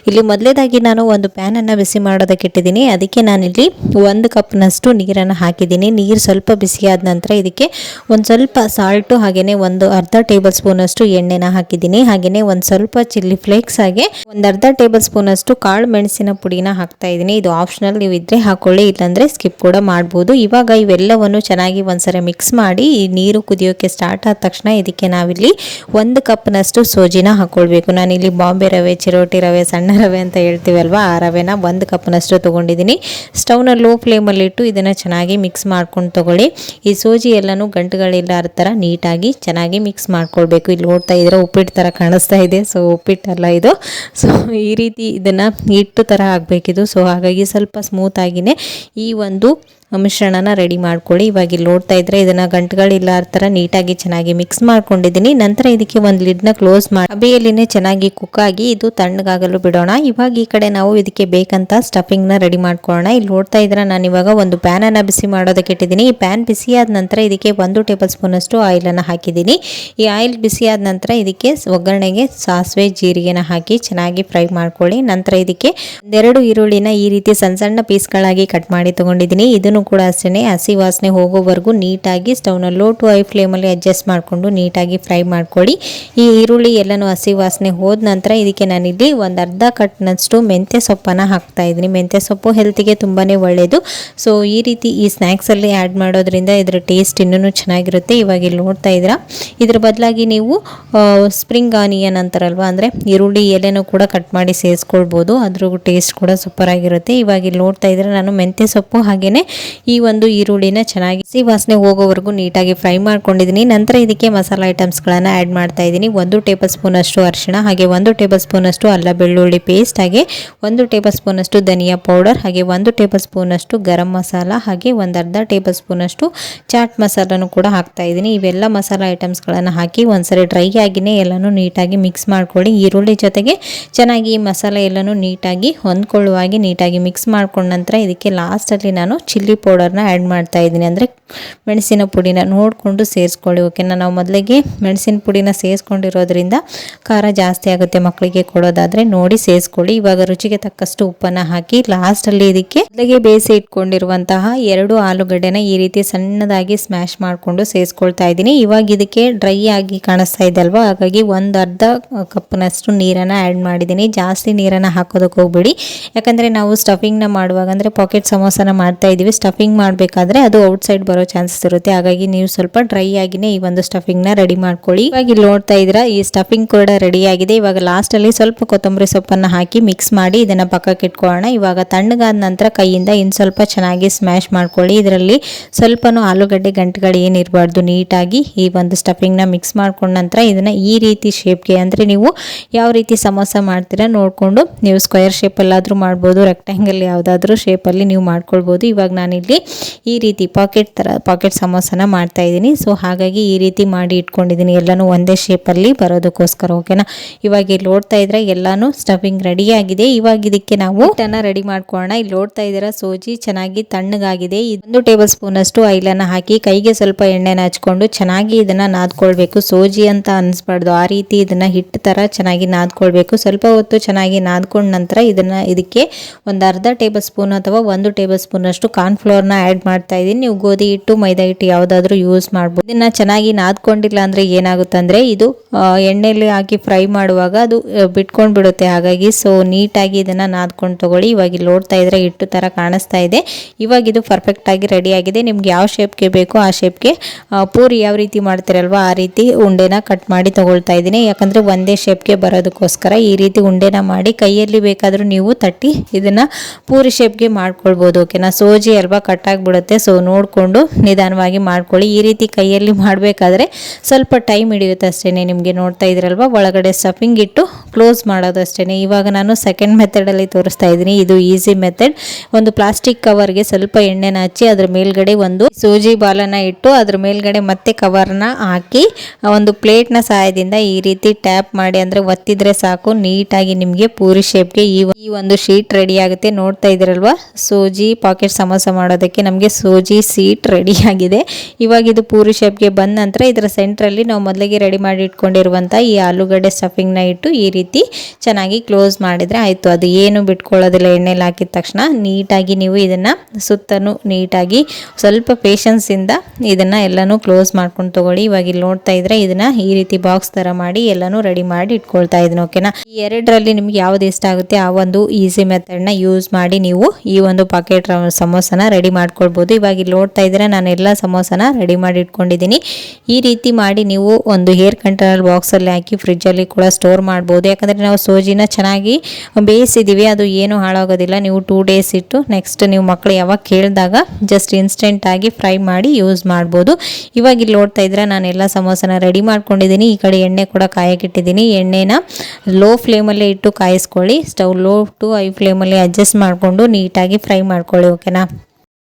ಇಲ್ಲಿ ಮೊದಲೇದಾಗಿ ನಾನು ಒಂದು ಪ್ಯಾನನ್ನು ಬಿಸಿ ಮಾಡೋದಕ್ಕೆ ಇಟ್ಟಿದ್ದೀನಿ. ಅದಕ್ಕೆ ನಾನಿಲ್ಲಿ ಒಂದು ಕಪ್ನಷ್ಟು ನೀರನ್ನು ಹಾಕಿದ್ದೀನಿ. ನೀರು ಸ್ವಲ್ಪ ಬಿಸಿಯಾದ ನಂತರ ಇದಕ್ಕೆ ಒಂದು ಸ್ವಲ್ಪ ಸಾಲ್ಟು ಹಾಗೆಯೇ ಒಂದು ಅರ್ಧ ಟೇಬಲ್ ಸ್ಪೂನಷ್ಟು ಎಣ್ಣೆನ ಹಾಕಿದ್ದೀನಿ. ಹಾಗೆಯೇ ಒಂದು ಸ್ವಲ್ಪ ಚಿಲ್ಲಿ ಫ್ಲೇಕ್ಸ್ ಹಾಗೆ ಒಂದು ಅರ್ಧ ಟೇಬಲ್ ಸ್ಪೂನಷ್ಟು ಕಾಳು ಮೆಣಸಿನ ಪುಡಿನ ಹಾಕ್ತಾ ಇದ್ದೀನಿ ಇದು ಆಪ್ಷನಲ್ ನೀವು ಇದ್ರೆ ಹಾಕೊಳ್ಳಿ, ಇಲ್ಲಾಂದ್ರೆ ಸ್ಕಿಪ್ ಕೂಡ ಮಾಡ್ಬೋದು. ಇವಾಗ ಇವೆಲ್ಲವನ್ನು ಚೆನ್ನಾಗಿ ಒಂದ್ಸರಿ ಮಿಕ್ಸ್ ಮಾಡಿ, ಈ ನೀರು ಕುದಿಯೋಕೆ ಸ್ಟಾರ್ಟ್ ಆದ ತಕ್ಷಣ ಇದಕ್ಕೆ ನಾವಿಲ್ಲಿ ಒಂದು ಕಪ್ನಷ್ಟು ಸೋಜಿನ ಹಾಕೊಳ್ಬೇಕು. ನಾನಿಲ್ಲಿ ಬಾಂಬೆ ರವೆ, ಚಿರೋಟಿ ರವೆ, ಸಣ್ಣ ರವೆ ಅಂತ ಹೇಳ್ತೀವಲ್ವಾ, ಆ ರವೆನ ಒಂದು ಕಪ್ನಷ್ಟು ತೊಗೊಂಡಿದ್ದೀನಿ ಸ್ಟವ್ನ ಲೋ ಫ್ಲೇಮಲ್ಲಿ ಇಟ್ಟು ಇದನ್ನು ಚೆನ್ನಾಗಿ ಮಿಕ್ಸ್ ಮಾಡ್ಕೊಂಡು ತಗೊಳ್ಳಿ. ಈ ಸೋಜಿ ಎಲ್ಲನೂ ಗಂಟುಗಳಿಲ್ಲಾರ ಥರ ನೀಟಾಗಿ ಚೆನ್ನಾಗಿ ಮಿಕ್ಸ್ ಮಾಡ್ಕೊಳ್ಬೇಕು. ಇಲ್ಲಿ ನೋಡ್ತಾ ಇದ್ರೆ ಉಪ್ಪಿಟ್ಟು ಥರ ಕಾಣಿಸ್ತಾ ಇದೆ. ಸೊ ಉಪ್ಪಿಟ್ಟಲ್ಲ ಇದು. ಸೊ ಈ ರೀತಿ ಇದನ್ನು ಹಿಟ್ಟು ಥರ ಆಗಬೇಕಿದು. ಸೊ ಹಾಗಾಗಿ ಸ್ವಲ್ಪ ಸ್ಮೂತಾಗಿಯೇ ಈ ಒಂದು ಮಿಶ್ರಣನ ರೆಡಿ ಮಾಡ್ಕೊಳ್ಳಿ. ಇವಾಗ ಇಲ್ಲಿ ನೋಡ್ತಾ ಇದ್ರೆ ಇದನ್ನ ಗಂಟುಗಳಿಲ್ಲ ಥರ ನೀಟಾಗಿ ಚೆನ್ನಾಗಿ ಮಿಕ್ಸ್ ಮಾಡ್ಕೊಂಡಿದ್ದೀನಿ. ನಂತರ ಇದಕ್ಕೆ ಒಂದು ಲಿಡ್ನ ಕ್ಲೋಸ್ ಮಾಡಿ, ಅಬಿಯಲ್ಲಿನೇ ಚೆನ್ನಾಗಿ ಕುಕ್ ಆಗಿ ಇದು ತಣ್ಣಗಾಗಲು ಬಿಡೋಣ. ಇವಾಗ ಈ ಕಡೆ ನಾವು ಇದಕ್ಕೆ ಬೇಕಂತ ಸ್ಟಫಿಂಗ್ನ ರೆಡಿ ಮಾಡ್ಕೊಳ್ಳೋಣ. ಇಲ್ಲಿ ನೋಡ್ತಾ ಇದ್ರೆ ನಾನು ಇವಾಗ ಒಂದು ಪ್ಯಾನನ್ನು ಬಿಸಿ ಮಾಡೋದಕ್ಕೆ ಇಟ್ಟಿದ್ದೀನಿ. ಈ ಪ್ಯಾನ್ ಬಿಸಿ ಆದ ನಂತರ ಇದಕ್ಕೆ ಒಂದು ಟೇಬಲ್ ಸ್ಪೂನಷ್ಟು ಆಯಿಲನ್ನು ಹಾಕಿದ್ದೀನಿ. ಈ ಆಯಿಲ್ ಬಿಸಿ ಆದ ನಂತರ ಇದಕ್ಕೆ ಒಗ್ಗರಣೆಗೆ ಸಾಸಿವೆ, ಜೀರಿಗೆನ ಹಾಕಿ ಚೆನ್ನಾಗಿ ಫ್ರೈ ಮಾಡ್ಕೊಳ್ಳಿ. ನಂತರ ಇದಕ್ಕೆ ಒಂದೆರಡು ಈರುಳ್ಳಿನ ಈ ರೀತಿ ಸಣ್ಣ ಸಣ್ಣ ಪೀಸ್ಗಳಾಗಿ ಕಟ್ ಮಾಡಿ ತಗೊಂಡಿದ್ದೀನಿ. ಇದನ್ನು ಕೂಡ ಅಷ್ಟೇ ಹಸಿ ವಾಸನೆ ಹೋಗೋವರೆಗೂ ನೀಟಾಗಿ ಸ್ಟವ್ನ ಲೋ ಟು ಹೈ ಫ್ಲೇಮಲ್ಲಿ ಅಡ್ಜಸ್ಟ್ ಮಾಡಿಕೊಂಡು ನೀಟಾಗಿ ಫ್ರೈ ಮಾಡ್ಕೊಳ್ಳಿ. ಈ ಈರುಳ್ಳಿ ಎಲ್ಲನೂ ಹಸಿ ವಾಸನೆ ಹೋದ ನಂತರ ಇದಕ್ಕೆ ನಾನಿಲ್ಲಿ ಒಂದು ಅರ್ಧ ಕಟ್ನಷ್ಟು ಮೆಂತ್ಯ ಸೊಪ್ಪನ್ನು ಹಾಕ್ತಾ ಇದ್ದೀನಿ. ಮೆಂತ್ಯ ಸೊಪ್ಪು ಹೆಲ್ತಿಗೆ ತುಂಬಾ ಒಳ್ಳೆಯದು ಸೊ ಈ ರೀತಿ ಈ ಸ್ನ್ಯಾಕ್ಸಲ್ಲಿ ಆ್ಯಡ್ ಮಾಡೋದ್ರಿಂದ ಇದರ ಟೇಸ್ಟ್ ಇನ್ನೂ ಚೆನ್ನಾಗಿರುತ್ತೆ. ಇವಾಗ ಇಲ್ಲಿ ನೋಡ್ತಾ ಇದ್ದೀರಾ? ಇದ್ರ ಬದಲಾಗಿ ನೀವು ಸ್ಪ್ರಿಂಗ್ ಆನಿಯನ್ ಅಂತಾರಲ್ವ? ಅಂದರೆ ಈರುಳ್ಳಿ ಎಲೆನೂ ಕೂಡ ಕಟ್ ಮಾಡಿ ಸೇರಿಸ್ಕೊಳ್ಬೋದು. ಅದ್ರ ಟೇಸ್ಟ್ ಕೂಡ ಸೂಪರ್ ಆಗಿರುತ್ತೆ. ಇವಾಗ ಇಲ್ಲಿ ನೋಡ್ತಾ ಇದ್ರೆ ನಾನು ಮೆಂತ್ಯ ಸೊಪ್ಪು ಹಾಗೆಯೇ ಈ ಒಂದು ಈರುಳ್ಳಿನ ಚೆನ್ನಾಗಿ ಹಸಿ ವಾಸನೆ ಹೋಗೋವರೆಗೂ ನೀಟಾಗಿ ಫ್ರೈ ಮಾಡ್ಕೊಂಡಿದ್ದೀನಿ. ನಂತರ ಇದಕ್ಕೆ ಮಸಾಲ ಐಟಮ್ಸ್ಗಳನ್ನು ಆ್ಯಡ್ ಮಾಡ್ತಾ ಇದ್ದೀನಿ. ಒಂದು ಟೇಬಲ್ ಸ್ಪೂನ್ ಅಷ್ಟು ಅರಿಶಿಣ, ಹಾಗೆ ಒಂದು ಟೇಬಲ್ ಸ್ಪೂನ್ ಅಷ್ಟು ಅಲ್ಲ ಬೆಳ್ಳುಳ್ಳಿ ಪೇಸ್ಟ್, ಹಾಗೆ ಒಂದು ಟೇಬಲ್ ಸ್ಪೂನ್ ಅಷ್ಟು ಧನಿಯಾ ಪೌಡರ್, ಹಾಗೆ ಒಂದು ಟೇಬಲ್ ಸ್ಪೂನ್ ಅಷ್ಟು ಗರಂ ಮಸಾಲ, ಹಾಗೆ ಒಂದು ಅರ್ಧ ಟೇಬಲ್ ಸ್ಪೂನ್ ಅಷ್ಟು ಚಾಟ್ ಮಸಾಲನು ಕೂಡ ಹಾಕ್ತಾ ಇದ್ದೀನಿ. ಇವೆಲ್ಲ ಮಸಾಲ ಐಟಮ್ಸ್ಗಳನ್ನು ಹಾಕಿ ಒಂದ್ಸರಿ ಡ್ರೈ ಆಗಿನೇ ಎಲ್ಲನೂ ನೀಟಾಗಿ ಮಿಕ್ಸ್ ಮಾಡ್ಕೊಳ್ಳಿ. ಈರುಳ್ಳಿ ಜೊತೆಗೆ ಚೆನ್ನಾಗಿ ಈ ಮಸಾಲೆ ಎಲ್ಲನೂ ನೀಟಾಗಿ ಹೊಂದ್ಕೊಳ್ಳುವಾಗಿ ನೀಟಾಗಿ ಮಿಕ್ಸ್ ಮಾಡ್ಕೊಂಡ ನಂತರ ಇದಕ್ಕೆ ಲಾಸ್ಟಲ್ಲಿ ನಾನು ಚಿಲ್ಲಿ ಪೌಡರ್ನ ಆ್ಯಡ್ ಮಾಡ್ತಾ ಇದ್ದೀನಿ. ಅಂದರೆ ಮೆಣಸಿನ ಪುಡಿನ ನೋಡಿಕೊಂಡು ಸೇರಿಸ್ಕೊಳ್ಳಿ ಓಕೆನಾ ನಾವು ಮೊದಲಿಗೆ ಮೆಣಸಿನ ಪುಡಿನ ಸೇರಿಸ್ಕೊಂಡಿರೋದ್ರಿಂದ ಖಾರ ಜಾಸ್ತಿ ಆಗುತ್ತೆ ಮಕ್ಕಳಿಗೆ ಕೊಡೋದಾದರೆ ನೋಡಿ ಸೇರಿಸ್ಕೊಳ್ಳಿ. ಇವಾಗ ರುಚಿಗೆ ತಕ್ಕಷ್ಟು ಉಪ್ಪನ್ನು ಹಾಕಿ ಲಾಸ್ಟಲ್ಲಿ ಇದಕ್ಕೆ ಮೊದಲಿಗೆ ಬೇಯಿಸಿ ಇಟ್ಕೊಂಡಿರುವಂತಹ ಎರಡು ಆಲೂಗಡ್ಡೆನ ಈ ರೀತಿ ಸಣ್ಣದಾಗಿ ಸ್ಮ್ಯಾಶ್ ಮಾಡಿಕೊಂಡು ಸೇರಿಸ್ಕೊಳ್ತಾ ಇದ್ದೀನಿ. ಇವಾಗ ಇದಕ್ಕೆ ಡ್ರೈ ಆಗಿ ಕಾಣಿಸ್ತಾ ಇದೆ ಹಾಗಾಗಿ ಒಂದು ಅರ್ಧ ಕಪ್ನಷ್ಟು ನೀರನ್ನು ಆ್ಯಡ್ ಮಾಡಿದ್ದೀನಿ. ಜಾಸ್ತಿ ನೀರನ್ನು ಹಾಕೋದಕ್ಕೆ ಹೋಗ್ಬೇಡಿ. ಯಾಕಂದರೆ ನಾವು ಸ್ಟಫಿಂಗ್ನ ಮಾಡುವಾಗ ಅಂದರೆ ಪಾಕೆಟ್ ಸಮೋಸನ ಮಾಡ್ತಾ ಇದ್ದೀವಿ. ಸ್ಟಫಿಂಗ್ ಮಾಡಬೇಕಾದ್ರೆ ಅದು ಔಟ್ಸೈಡ್ ಬರೋ ಚಾನ್ಸಸ್ ಇರುತ್ತೆ. ಹಾಗಾಗಿ ನೀವು ಸ್ವಲ್ಪ ಡ್ರೈ ಆಗಿನೇ ಈ ಒಂದು ಸ್ಟಫಿಂಗ್ನ ರೆಡಿ ಮಾಡ್ಕೊಳ್ಳಿ. ಇವಾಗ ಇಲ್ಲಿ ನೋಡ್ತಾ ಇದ್ರ ಈ ಸ್ಟಫಿಂಗ್ ಕೂಡ ರೆಡಿ ಆಗಿದೆ. ಇವಾಗ ಲಾಸ್ಟಲ್ಲಿ ಸ್ವಲ್ಪ ಕೊತ್ತಂಬರಿ ಸೊಪ್ಪನ್ನು ಹಾಕಿ ಮಿಕ್ಸ್ ಮಾಡಿ ಇದನ್ನು ಪಕ್ಕಕ್ಕೆ ಇಟ್ಕೊಳ್ಳೋಣ. ಇವಾಗ ತಣ್ಣಗಾದ ನಂತರ ಕೈಯಿಂದ ಇನ್ನು ಸ್ವಲ್ಪ ಚೆನ್ನಾಗಿ ಸ್ಮ್ಯಾಶ್ ಮಾಡ್ಕೊಳ್ಳಿ. ಇದರಲ್ಲಿ ಸ್ವಲ್ಪನೂ ಆಲೂಗಡ್ಡೆ ಗಂಟುಗಳು ಏನಿರಬಾರ್ದು ನೀಟಾಗಿ ಈ ಒಂದು ಸ್ಟಫಿಂಗ್ನ ಮಿಕ್ಸ್ ಮಾಡ್ಕೊಂಡ ನಂತರ ಇದನ್ನು ಈ ರೀತಿ ಶೇಪ್ಗೆ ಅಂದರೆ ನೀವು ಯಾವ ರೀತಿ ಸಮೋಸ ಮಾಡ್ತೀರಾ ನೋಡಿಕೊಂಡು ನೀವು ಸ್ಕ್ವೇರ್ ಶೇಪಲ್ಲಾದರೂ ಮಾಡ್ಬೋದು ರೆಕ್ಟ್ಯಾಂಗಲ್ ಯಾವುದಾದ್ರೂ ಶೇಪಲ್ಲಿ ನೀವು ಮಾಡ್ಕೊಳ್ಬೋದು. ಇವಾಗ ನಾನಿಲ್ಲಿ ಈ ರೀತಿ ಪಾಕೆಟ್ ಥರ ಪಾಕೆಟ್ ಸಮೋಸನ ಮಾಡ್ತಾ ಇದ್ದೀನಿ. ಸೊ ಹಾಗಾಗಿ ಈ ರೀತಿ ಮಾಡಿ ಇಟ್ಕೊಂಡಿದ್ದೀನಿ. ಎಲ್ಲನೂ ಒಂದೇ ಶೇಪಲ್ಲಿ ಬರೋದಕ್ಕೋಸ್ಕರ ಓಕೆನಾ ಇವಾಗ ಇಲ್ಲಿ ಓಡ್ತಾ ಇದ್ರೆ ಎಲ್ಲಾನು ಸ್ಟಫಿಂಗ್ ರೆಡಿ ಆಗಿದೆ. ಇವಾಗ ಇದಕ್ಕೆ ನಾವು ಹಿಟ್ಟನ್ನ ರೆಡಿ ಮಾಡ್ಕೊಳ್ಳೋಣ. ಇಲ್ಲಿ ಓಡ್ತಾ ಇದ್ದೀರಾ ಸೋಜಿ, ಚೆನ್ನಾಗಿ ತಣ್ಣಗಾಗಿದೆ. ಇದೊಂದು ಟೇಬಲ್ ಸ್ಪೂನ್ ಅಷ್ಟು ಆಯಿಲನ್ನು ಹಾಕಿ, ಕೈಗೆ ಸ್ವಲ್ಪ ಎಣ್ಣೆನ ಹಚ್ಕೊಂಡು ಚೆನ್ನಾಗಿ ಇದನ್ನ ನಾದ್ಕೊಳ್ಬೇಕು. ಸೋಜಿ ಅಂತ ಅನ್ನಿಸ್ಬಾರ್ದು ಆ ರೀತಿ ಇದನ್ನ ಹಿಟ್ಟು ತರ ಚೆನ್ನಾಗಿ ನಾದ್ಕೊಳ್ಬೇಕು. ಸ್ವಲ್ಪ ಹೊತ್ತು ಚೆನ್ನಾಗಿ ನಾದ್ಕೊಂಡ ನಂತರ ಇದನ್ನ, ಇದಕ್ಕೆ ಒಂದು ಅರ್ಧ ಟೇಬಲ್ ಸ್ಪೂನ್ ಅಥವಾ ಒಂದು ಟೇಬಲ್ ಸ್ಪೂನ್ ಅಷ್ಟು ಕಾರ್ನ್ ಫ್ಲೋರ್ನ ಆ್ಯಡ್ ಮಾಡ್ತಾ ಇದ್ದೀನಿ. ನೀವು ಗೋಧಿ ಹಿಟ್ಟು, ಮೈದಾ ಹಿಟ್ಟು ಯಾವುದಾದ್ರೂ ಯೂಸ್ ಮಾಡ್ಬೋದು. ಇದನ್ನ ಚೆನ್ನಾಗಿ ನಾದ್ಕೊಂಡಿಲ್ಲ ಅಂದರೆ ಏನಾಗುತ್ತೆ ಅಂದ್ರೆ ಇದು ಎಣ್ಣೆಯಲ್ಲಿ ಹಾಕಿ ಫ್ರೈ ಮಾಡುವಾಗ ಅದು ಬಿಟ್ಕೊಂಡು ಬಿಡುತ್ತೆ. ಹಾಗಾಗಿ ಸೊ ನೀಟಾಗಿ ಇದನ್ನ ನಾದ್ಕೊಂಡು ತಗೊಳ್ಳಿ. ಇವಾಗ ಇಲ್ಲಿ ನೋಡ್ತಾ ಇದ್ರೆ ಹಿಟ್ಟು ತರ ಕಾಣಿಸ್ತಾ ಇದೆ. ಇವಾಗ ಇದು ಪರ್ಫೆಕ್ಟಾಗಿ ರೆಡಿಯಾಗಿದೆ ನಿಮ್ಗೆ ಯಾವ ಶೇಪ್ಗೆ ಬೇಕೋ ಆ ಶೇಪ್ಗೆ ಪೂರಿ ಯಾವ ರೀತಿ ಮಾಡ್ತೀರಲ್ವ ಆ ರೀತಿ ಉಂಡೆನ ಕಟ್ ಮಾಡಿ ತೊಗೊಳ್ತಾ ಇದ್ದೀನಿ. ಯಾಕಂದರೆ ಒಂದೇ ಶೇಪ್ಗೆ ಬರೋದಕ್ಕೋಸ್ಕರ ಈ ರೀತಿ ಉಂಡೆನ ಮಾಡಿ ಕೈಯಲ್ಲಿ ಬೇಕಾದರೂ ನೀವು ತಟ್ಟಿ ಇದನ್ನ ಪೂರಿ ಶೇಪ್ಗೆ ಮಾಡ್ಕೊಳ್ಬೋದು ಓಕೆನಾ ಸೋಜಿ ಅಲ್ವಾ ಕಟ್ಟಾಗ್ಬಿಡುತ್ತೆ. ಸೊ ನೋಡಿಕೊಂಡು ನಿಧಾನವಾಗಿ ಮಾಡ್ಕೊಳ್ಳಿ. ಈ ರೀತಿ ಕೈಯಲ್ಲಿ ಮಾಡಬೇಕಾದ್ರೆ ಸ್ವಲ್ಪ ಟೈಮ್ ಹಿಡಿಯುತ್ತೆ ಅಷ್ಟೇ ನಿಮಗೆ ನೋಡ್ತಾ ಇದ್ರಲ್ವ? ಒಳಗಡೆ ಸ್ಟಫಿಂಗ್ ಇಟ್ಟು ಕ್ಲೋಸ್ ಮಾಡೋದು ಅಷ್ಟೇ ಇವಾಗ ನಾನು ಸೆಕೆಂಡ್ ಮೆಥಡಲ್ಲಿ ತೋರಿಸ್ತಾ ಇದ್ದೀನಿ. ಇದು ಈಸಿ ಮೆಥಡ್ ಒಂದು ಪ್ಲಾಸ್ಟಿಕ್ ಕವರ್ಗೆ ಸ್ವಲ್ಪ ಎಣ್ಣೆನ ಹಚ್ಚಿ ಅದ್ರ ಮೇಲ್ಗಡೆ ಒಂದು ಸೂಜಿ ಬಾಲನ್ನ ಇಟ್ಟು ಅದ್ರ ಮೇಲ್ಗಡೆ ಮತ್ತೆ ಕವರ್ನ ಹಾಕಿ ಒಂದು ಪ್ಲೇಟ್ನ ಸಹಾಯದಿಂದ ಈ ರೀತಿ ಟ್ಯಾಪ್ ಮಾಡಿ, ಅಂದರೆ ಒತ್ತಿದ್ರೆ ಸಾಕು. ನೀಟಾಗಿ ನಿಮಗೆ ಪೂರಿ ಶೇಪ್ಗೆ ಈ ಒಂದು ಶೀಟ್ ರೆಡಿ ಆಗುತ್ತೆ. ನೋಡ್ತಾ ಇದ್ರಲ್ವಾ? ಸೂಜಿ ಪಾಕೆಟ್ ಸಮೋಸ ಮಾಡೋದಕ್ಕೆ ನಮಗೆ ಸೂಜಿ ಸೀಟ್ ರೆಡಿ ಆಗಿದೆ. ಇವಾಗ ಇದು ಪೂರಿ ಶೇಪ್ಗೆ ಬಂದ ನಂತರ ಇದರ ಸೆಂಟ್ರಲ್ಲಿ ನಾವು ಮೊದಲಿಗೆ ರೆಡಿ ಮಾಡಿ ಇಟ್ಕೊಂಡಿರುವಂಥ ಈ ಆಲೂಗಡ್ಡೆ ಸ್ಟಫಿಂಗ್ನ ಇಟ್ಟು ಈ ರೀತಿ ಚೆನ್ನಾಗಿ ಕ್ಲೋಸ್ ಮಾಡಿದರೆ ಆಯಿತು. ಅದು ಏನು ಬಿಟ್ಕೊಳ್ಳೋದಿಲ್ಲ, ಎಣ್ಣೆಲಿ ಹಾಕಿದ ತಕ್ಷಣ ನೀಟಾಗಿ ನೀವು ಇದನ್ನು ಸುತ್ತಲೂ ನೀಟಾಗಿ ಸ್ವಲ್ಪ ಪೇಷನ್ಸಿಂದ ಇದನ್ನು ಎಲ್ಲನೂ ಕ್ಲೋಸ್ ಮಾಡ್ಕೊಂಡು ತೊಗೊಳ್ಳಿ. ಇವಾಗ ಇಲ್ಲಿ ನೋಡ್ತಾ ಇದ್ರೆ ಇದನ್ನು ಈ ರೀತಿ ಬಾಕ್ಸ್ ಥರ ಮಾಡಿ ಎಲ್ಲನೂ ರೆಡಿ ಮಾಡಿ ಇಟ್ಕೊಳ್ತಾ ಇದ್ದೀನಿ ಓಕೆನಾ ಈ ಎರಡರಲ್ಲಿ ನಿಮ್ಗೆ ಯಾವ್ದು ಇಷ್ಟ ಆಗುತ್ತೆ, ಆ ಒಂದು ಈಸಿ ಮೆಥಡ್ನ ಯೂಸ್ ಮಾಡಿ ನೀವು ಈ ಒಂದು ಪಾಕೆಟ್ ಸಮೋಸನ ರೆಡಿ ಮಾಡ್ಕೊಳ್ಬೋದು. ಇವಾಗ ಇಲ್ಲಿ ನೋಡ್ತಾ ಇದ್ರೆ ನಾನು ಎಲ್ಲ ಸಮೋಸನ ರೆಡಿ ಮಾಡಿ ಇಟ್ಕೊಂಡಿದ್ದೀನಿ. ಈ ರೀತಿ ಮಾಡಿ ನೀವು ಒಂದು ಹೇರ್ ಕಂಟ್ರೋಲ್ ಬಾಕ್ಸಲ್ಲಿ ಹಾಕಿ ಫ್ರಿಜ್ಜಲ್ಲಿ ಕೂಡ ಸ್ಟೋರ್ ಮಾಡ್ಬೋದು. ಯಾಕಂದರೆ ನಾವು ಸೋಜಿನ ಚೆನ್ನಾಗಿ ಬೇಯಿಸಿದ್ದೀವಿ ಅದು ಏನು ಹಾಳಾಗೋದಿಲ್ಲ. ನೀವು ಟೂ ಡೇಸ್ ಇಟ್ಟು ನೆಕ್ಸ್ಟ್ ನೀವು ಮಕ್ಕಳು ಯಾವಾಗ ಕೇಳಿದಾಗ ಜಸ್ಟ್ ಇನ್ಸ್ಟೆಂಟಾಗಿ ಫ್ರೈ ಮಾಡಿ ಯೂಸ್ ಮಾಡ್ಬೋದು. ಇವಾಗ ಇಲ್ಲಿ ನೋಡ್ತಾ ಇದ್ರೆ ನಾನು ಎಲ್ಲ ಸಮೋಸನ ರೆಡಿ ಮಾಡ್ಕೊಂಡಿದ್ದೀನಿ. ಈ ಕಡೆ ಎಣ್ಣೆ ಕೂಡ ಕಾಯಕ್ಕಿಟ್ಟಿದ್ದೀನಿ ಎಣ್ಣೆನ ಲೋ ಫ್ಲೇಮಲ್ಲೇ ಇಟ್ಟು ಕಾಯಿಸ್ಕೊಳ್ಳಿ. ಸ್ಟವ್ ಲೋ ಟು ಐ ಫ್ಲೇಮಲ್ಲಿ ಅಡ್ಜಸ್ಟ್ ಮಾಡಿಕೊಂಡು ನೀಟಾಗಿ ಫ್ರೈ ಮಾಡ್ಕೊಳ್ಳಿ ಓಕೆನಾ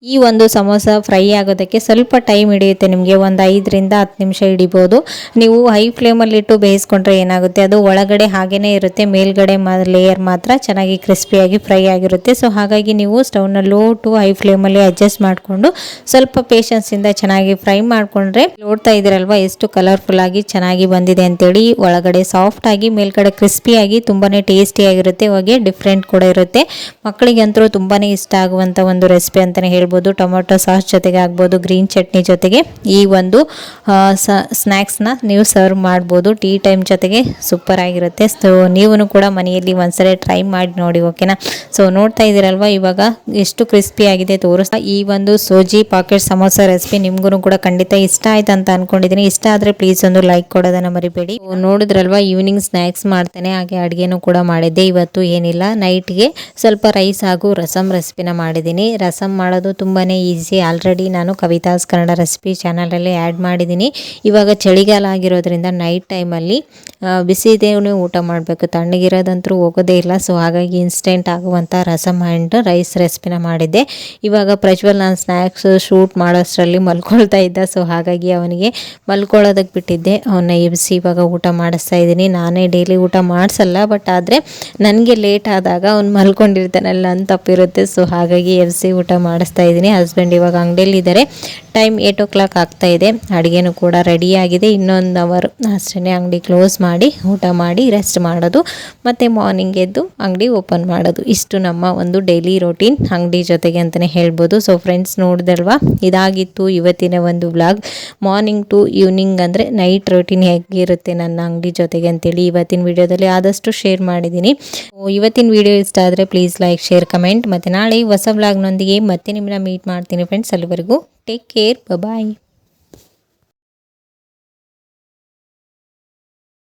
ಈ ಒಂದು ಸಮೋಸ ಫ್ರೈ ಆಗೋದಕ್ಕೆ ಸ್ವಲ್ಪ ಟೈಮ್ ಹಿಡಿಯುತ್ತೆ. ನಿಮಗೆ ಒಂದು ಐದರಿಂದ ಹತ್ತು ನಿಮಿಷ ಹಿಡಿಬೋದು. ನೀವು ಹೈ ಫ್ಲೇಮಲ್ಲಿಟ್ಟು ಬೇಯಿಸ್ಕೊಂಡ್ರೆ ಏನಾಗುತ್ತೆ? ಅದು ಒಳಗಡೆ ಹಾಗೇನೇ ಇರುತ್ತೆ. ಮೇಲ್ಗಡೆ ಲೇಯರ್ ಮಾತ್ರ ಚೆನ್ನಾಗಿ ಕ್ರಿಸ್ಪಿಯಾಗಿ ಫ್ರೈ ಆಗಿರುತ್ತೆ. ಸೊ ಹಾಗಾಗಿ ನೀವು ಸ್ಟವ್ನ ಲೋ ಟು ಹೈ ಫ್ಲೇಮಲ್ಲಿ ಅಡ್ಜಸ್ಟ್ ಮಾಡಿಕೊಂಡು ಸ್ವಲ್ಪ ಪೇಷನ್ಸಿಂದ ಚೆನ್ನಾಗಿ ಫ್ರೈ ಮಾಡಿಕೊಂಡ್ರೆ ನೋಡ್ತಾ ಇದ್ದೀರಲ್ವ? ಎಷ್ಟು ಕಲರ್ಫುಲ್ ಆಗಿ ಚೆನ್ನಾಗಿ ಬಂದಿದೆ ಅಂತೇಳಿ. ಒಳಗಡೆ ಸಾಫ್ಟ್ ಆಗಿ, ಮೇಲ್ಗಡೆ ಕ್ರಿಸ್ಪಿಯಾಗಿ ತುಂಬಾ ಟೇಸ್ಟಿಯಾಗಿರುತ್ತೆ ಹಾಗೆ ಡಿಫ್ರೆಂಟ್ ಕೂಡ ಇರುತ್ತೆ. ಮಕ್ಕಳಿಗಂತೂ ತುಂಬಾ ಇಷ್ಟ ಆಗುವಂಥ ಒಂದು ರೆಸಿಪಿ ಅಂತಲೇ ಹೇಳ್ಬೋದು. ಟೊಮೊಟೊ ಸಾಸ್ ಜೊತೆಗೆ ಆಗ್ಬೋದು, ಗ್ರೀನ್ ಚಟ್ನಿ ಜೊತೆಗೆ ಈ ಒಂದು ಸ್ನ್ಯಾಕ್ಸ್ನ ನೀವು ಸರ್ವ್ ಮಾಡ್ಬೋದು. ಟೀ ಟೈಮ್ ಜೊತೆಗೆ ಸೂಪರ್ ಆಗಿರುತ್ತೆ. ಸೊ ನೀವು ಕೂಡ ಮನೆಯಲ್ಲಿ ಒಂದ್ಸರಿ ಟ್ರೈ ಮಾಡಿ ನೋಡಿ ಓಕೆನಾ ಸೊ, ನೋಡ್ತಾ ಇದ್ದೀರಲ್ವ, ಇವಾಗ ಎಷ್ಟು ಕ್ರಿಸ್ಪಿ ಆಗಿದೆ ತೋರಿಸ್ತಾ. ಈ ಒಂದು ಸೋಜಿ ಪಾಕೆಟ್ ಸಮೋಸ ರೆಸಿಪಿ ನಿಮ್ಗೂ ಕೂಡ ಖಂಡಿತ ಇಷ್ಟ ಆಯ್ತು ಅಂತ ಅನ್ಕೊಂಡಿದ್ದೀನಿ. ಇಷ್ಟ ಆದರೆ ಪ್ಲೀಸ್ ಒಂದು ಲೈಕ್ ಕೊಡೋದನ್ನ ಮರಿಬೇಡಿ. ನೋಡಿದ್ರಲ್ವಾ, ಈವ್ನಿಂಗ್ ಸ್ನ್ಯಾಕ್ಸ್ ಮಾಡ್ತೇನೆ, ಹಾಗೆ ಅಡುಗೆನೂ ಕೂಡ ಮಾಡಿದ್ದೆ. ಇವತ್ತು ಏನಿಲ್ಲ, ನೈಟ್ಗೆ ಸ್ವಲ್ಪ ರೈಸ್ ಹಾಗೂ ರಸಮ್ ರೆಸಿಪಿನ ಮಾಡಿದ್ದೀನಿ. ರಸಮ್ ಮಾಡೋದು ತುಂಬಾ ಈಸಿ. ಆಲ್ರೆಡಿ ನಾನು ಕವಿತಾಸ್ ಕನ್ನಡ ರೆಸಿಪಿ ಚಾನಲಲ್ಲಿ ಆ್ಯಡ್ ಮಾಡಿದ್ದೀನಿ. ಇವಾಗ ಚಳಿಗಾಲ ಆಗಿರೋದ್ರಿಂದ ನೈಟ್ ಟೈಮಲ್ಲಿ ಬಿಸಿದೇವನೇ ಊಟ ಮಾಡಬೇಕು. ತಣ್ಣಗಿರೋದಂತರೂ ಹೋಗೋದೇ ಇಲ್ಲ. ಸೊ ಹಾಗಾಗಿ ಇನ್ಸ್ಟೆಂಟ್ ಆಗುವಂಥ ರಸಮ್ ಆ್ಯಂಡ್ ರೈಸ್ ರೆಸಿಪಿನ ಮಾಡಿದ್ದೆ. ಇವಾಗ ಪ್ರಜ್ವಲ್ ನಾನು ಸ್ನ್ಯಾಕ್ಸ್ ಶೂಟ್ ಮಾಡೋಷ್ಟರಲ್ಲಿ ಮಲ್ಕೊಳ್ತಾ ಇದ್ದ. ಸೊ ಹಾಗಾಗಿ ಅವನಿಗೆ ಮಲ್ಕೊಳ್ಳೋದಕ್ಕೆ ಬಿಟ್ಟಿದ್ದೆ. ಅವನ್ನ ಎಬ್ಸಿ ಇವಾಗ ಊಟ ಮಾಡಿಸ್ತಾ ಇದ್ದೀನಿ. ನಾನೇ ಡೈಲಿ ಊಟ ಮಾಡಿಸಲ್ಲ ಬಟ್ ಆದರೆ ನನಗೆ ಲೇಟ್ ಆದಾಗ ಅವ್ನು ಮಲ್ಕೊಂಡಿರ್ತಾನಲ್ಲ ಅಂತ ತಪ್ಪಿರುತ್ತೆ ಸೊ ಹಾಗಾಗಿ ಎಬ್ಸಿ ಊಟ ಮಾಡಿಸ್ತಾ ಇದ್ದೀನಿ. ಹಸ್ಬೆಂಡ್ ಇವಾಗ ಅಂಗಡಿಯಲ್ಲಿ ಇದ್ದಾರೆ. ಟೈಮ್ ಏಯ್ಟ್ ಓ ಕ್ಲಾಕ್ ಆಗ್ತಾ ಇದೆ. ಅಡುಗೆನೂ ಕೂಡ ರೆಡಿಯಾಗಿದೆ ಇನ್ನೊಂದು ಅವರ್ ಅಷ್ಟೇ ಅಂಗಡಿ ಕ್ಲೋಸ್ ಮಾಡಿ, ಊಟ ಮಾಡಿ ರೆಸ್ಟ್ ಮಾಡೋದು. ಮತ್ತು ಮಾರ್ನಿಂಗ್ ಎದ್ದು ಅಂಗಡಿ ಓಪನ್ ಮಾಡೋದು. ಇಷ್ಟು ನಮ್ಮ ಒಂದು ಡೈಲಿ ರೊಟೀನ್ ಅಂಗಡಿ ಜೊತೆಗೆ ಅಂತಲೇ ಹೇಳ್ಬೋದು. ಸೊ ಫ್ರೆಂಡ್ಸ್ ನೋಡಿದಲ್ವಾ? ಇದಾಗಿತ್ತು ಇವತ್ತಿನ ಒಂದು ವ್ಲಾಗ್ ಮಾರ್ನಿಂಗ್ ಟು ಈವ್ನಿಂಗ್ ಅಂದರೆ ನೈಟ್ ರೊಟೀನ್ ಹೇಗಿರುತ್ತೆ ನನ್ನ ಅಂಗಡಿ ಜೊತೆಗೆ ಅಂತೇಳಿ ಇವತ್ತಿನ ವಿಡಿಯೋದಲ್ಲಿ ಆದಷ್ಟು ಶೇರ್ ಮಾಡಿದ್ದೀನಿ. ಇವತ್ತಿನ ವಿಡಿಯೋ ಇಷ್ಟ ಆದರೆ ಪ್ಲೀಸ್ ಲೈಕ್ ಶೇರ್ ಕಮೆಂಟ್ ಮತ್ತು ನಾಳೆ ಹೊಸ ವ್ಲಾಗ್ನೊಂದಿಗೆ ಮತ್ತೆ ನಿಮ್ಮನ್ನ ಮೀಟ್ ಮಾಡ್ತೀನಿ ಫ್ರೆಂಡ್ಸ್ ಅಲ್ಲಿವರೆಗೂ. Take care bye